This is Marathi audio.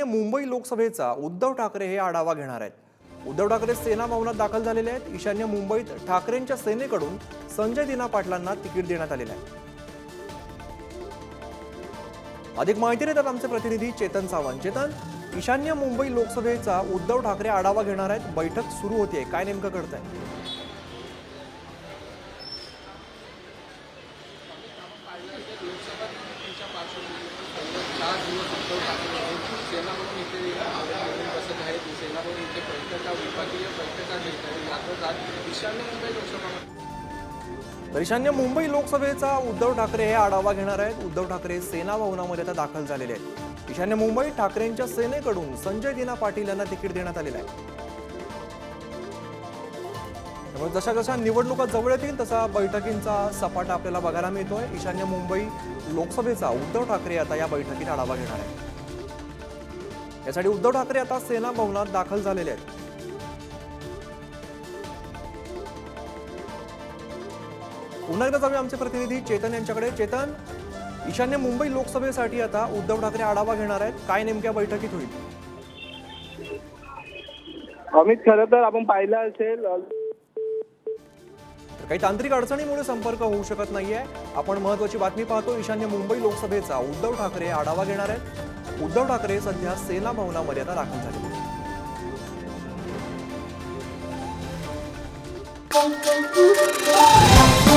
ईशान्य मुंबई लोकसभेचा उद्धव ठाकरे हे आढावा घेणार आहेत. उद्धव ठाकरे सेना भवनात दाखल झालेले आहेत. ईशान्य मुंबईत ठाकरेंच्या सेनेकडून संजय दिना पाटलांना तिकीट देण्यात आलेलं आहे. अधिक माहिती देतात आमचे प्रतिनिधी चेतन सावंत. चेतन ईशान्य मुंबई लोकसभेचा उद्धव ठाकरे आढावा घेणार आहेत. बैठक सुरू होते काय नेमकं घडतंय? दहा दिवस उद्धव ठाकरे सेनाकडून इथे बसत आहेत सेनाकडून इथे बैठका विभागीय बैठका घेत आहेत यातच आज ईशान्य मुंबई लोकसभा. तर ईशान्य मुंबई लोकसभेचा उद्धव ठाकरे हे आढावा घेणार आहेत. उद्धव ठाकरे सेना भवनामध्ये आता दाखल झालेले आहेत. ईशान्य मुंबई ठाकरेंच्या सेनेकडून संजय दिना पाटील यांना तिकीट देण्यात आलेलं आहे. त्यामुळे जशा जशा निवडणुका जवळ येतील तसा बैठकींचा सपाटा आपल्याला बघायला मिळतोय. ईशान्य मुंबई लोकसभेचा उद्धव ठाकरे आता या बैठकीत आढावा घेणार आहे यासाठी उद्धव ठाकरे आता सेना भवनात दाखल झालेले आहेत. पुन्हा एकदा जाऊया आमचे प्रतिनिधी चेतन यांच्याकडे. चेतन ईशान्य मुंबई लोकसभेसाठी आता उद्धव ठाकरे आढावा घेणार आहेत. काय नेमक्या बैठकीत होईल? अमित खरं तर आपण पाहिलं असेल काही तांत्रिक अडचणीमुळे संपर्क होऊ शकत नाहीये. आपण महत्वाची बातमी पाहतो ईशान्य मुंबई लोकसभेचा. उद्धव ठाकरे आढावा घेणार आहेत. उद्धव ठाकरे सध्या सेना भवनामध्ये आता दाखल झाले Thank you.